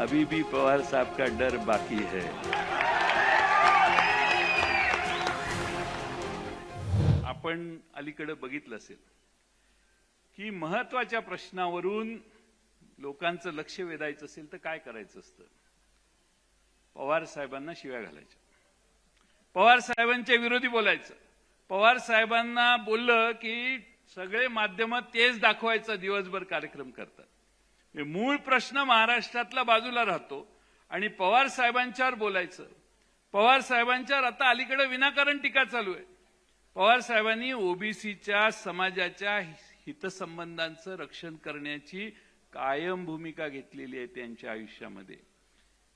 अभी भी पवार साहब का डर बाकी है। आपण अलीकडे बघितलं असेल की महत्त्वाच्या प्रश्नावरून लोकांचं लक्ष वेधायचं असेल तर काय करायचं असतं? पवार साहेबांना शिव्या घालायच्या. पवार साहेबांच्या विरोधी बोलायचं. पवार साहेबांना बोललं की सगळे माध्यम तेच दाखवायचा दिवसभर कार्यक्रम करतात. मूळ प्रश्न महाराष्ट्रातला बाजूला राहतो. आणि पवार साहेबांच्यावर बोलायचं. पवार साहेबांच्यावर आता अलीकडे विनाकारण टीका चालू आहे. पवार साहेबांनी ओबीसीच्या समाजाच्या हितसंबंधांचं रक्षण करण्याची कायम भूमिका घेतलेली आहे त्यांच्या आयुष्यामध्ये.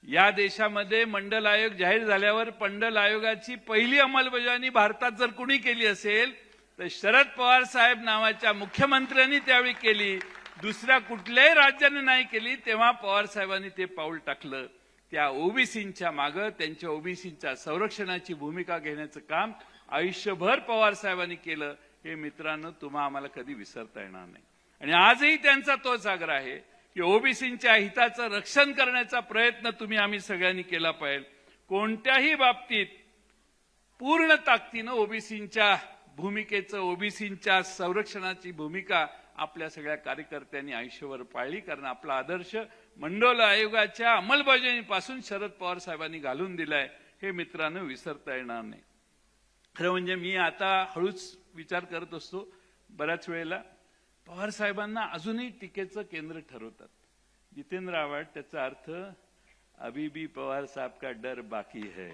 या देशामध्ये मंडल आयोग जाहीर झाल्यावर मंडल आयोगाची पहिली अंमलबजावणी भारतात जर कुणी केली असेल तर शरद पवार साहेब नावाच्या मुख्यमंत्र्यांनी त्यावेळी केली. दुसऱ्या कुठल्याही राज्याने नाही केली तेव्हा पवार साहेबांनी ते पाऊल टाकलं. त्या ओबीसींच्या मागं त्यांच्या ओबीसींच्या संरक्षणाची भूमिका घेण्याचं काम आयुष्यभर पवार साहेबांनी केलं हे मित्रांनो तुम्हा आम्हाला कधी विसरता येणार नाही. आणि आजही त्यांचा तोच आग्रह आहे की ओबीसींच्या हिताचं रक्षण करण्याचा प्रयत्न तुम्ही आम्ही सगळ्यांनी केला पाहिजे. कोणत्याही बाबतीत पूर्ण ताकदीनं ओबीसींच्या भूमिकेचं ओबीसींच्या संरक्षणाची भूमिका आपल्या सगळ्या कार्यकर्त्यांनी आयुष्यभर पाळली. कारण आपला आदर्श मंडोल आयोगाच्या अंमलबजावणीपासून शरद पवार साहेबांनी घालून दिलाय हे मित्रांनो विसरता येणार नाही. खरं म्हणजे मी आता हळूच विचार करत असतो बऱ्याच वेळेला. पवार साहेबांना अजूनही टीकेचं केंद्र ठरवतात. जितेंद्र आव्हाड त्याचा अर्थ अभी भी पवार साहेब का डर बाकी है.